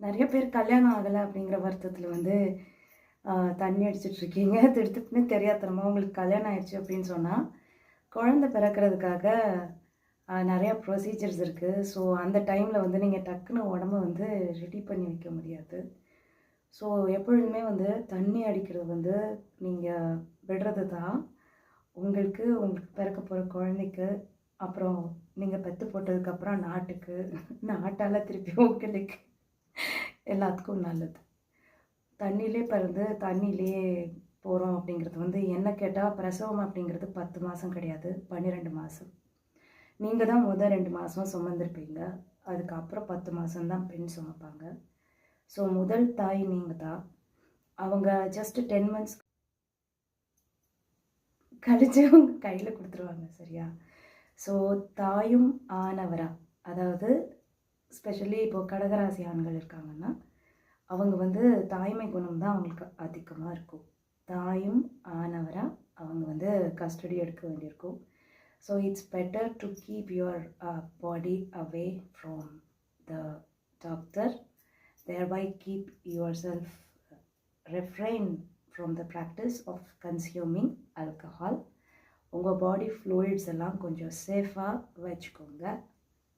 நிறைய பேர் கல்யாணம் ஆகலை அப்படிங்கிற வருத்தத்தில் வந்து தண்ணி அடிச்சிட்டு இருக்கீங்க. தெரியாதனமாக உங்களுக்கு கல்யாணம் ஆயிடுச்சு அப்படின்னு சொன்னால் குழந்தை பிறக்கிறதுக்காக நிறையா ப்ரொசீஜர்ஸ் இருக்குது ஸோ அந்த டைமில் வந்து நீங்கள் டக்குன்னு உடம்ப வந்து ரெடி பண்ணி வைக்க முடியாது. ஸோ எப்பொழுதுமே வந்து தண்ணி அடிக்கிறது வந்து நீங்கள் விடுறது தான். உங்களுக்கு உங்களுக்கு பிறக்க போகிற குழந்தைக்கு அப்புறம் நீங்கள் பெற்று போட்டதுக்கப்புறம் நாட்டுக்கு நாட்டால் திருப்பி உங்களுக்கு எல்லாத்துக்கும் நல்லது. தண்ணியிலே பிறந்து தண்ணியிலே போகிறோம் அப்படிங்கிறது வந்து என்ன கேட்டால் பிரசவம் அப்படிங்கிறது பத்து மாதம் கிடையாது பன்னிரெண்டு மாதம் நீங்கள் தான் முதல் ரெண்டு மாதம் சுமந்திருப்பீங்க. அதுக்கப்புறம் பத்து மாதம்தான் பெண் சுமப்பாங்க. ஸோ முதல் தாய் நீங்கள் தான். அவங்க ஜஸ்ட் டென் மந்த்ஸ் கழிச்சு அவங்க கையில் கொடுத்துருவாங்க சரியா? ஸோ தாயும் ஆனவரா? அதாவது ஸ்பெஷலி இப்போ கடகராசி ஆண்கள் இருக்காங்கன்னா அவங்க வந்து தாய்மை குணம் தான் அவங்களுக்கு அதிகமாக இருக்கும். தாயும் ஆனவராக அவங்க வந்து கஸ்டடி எடுக்க வேண்டியிருக்கும். So it's better to keep your body away from the doctor thereby keep yourself refrain from the practice of consuming alcohol உங்கள் பாடி ஃப்ளூயிட்ஸ் எல்லாம் கொஞ்சம் சேஃபாக வச்சுக்கோங்க.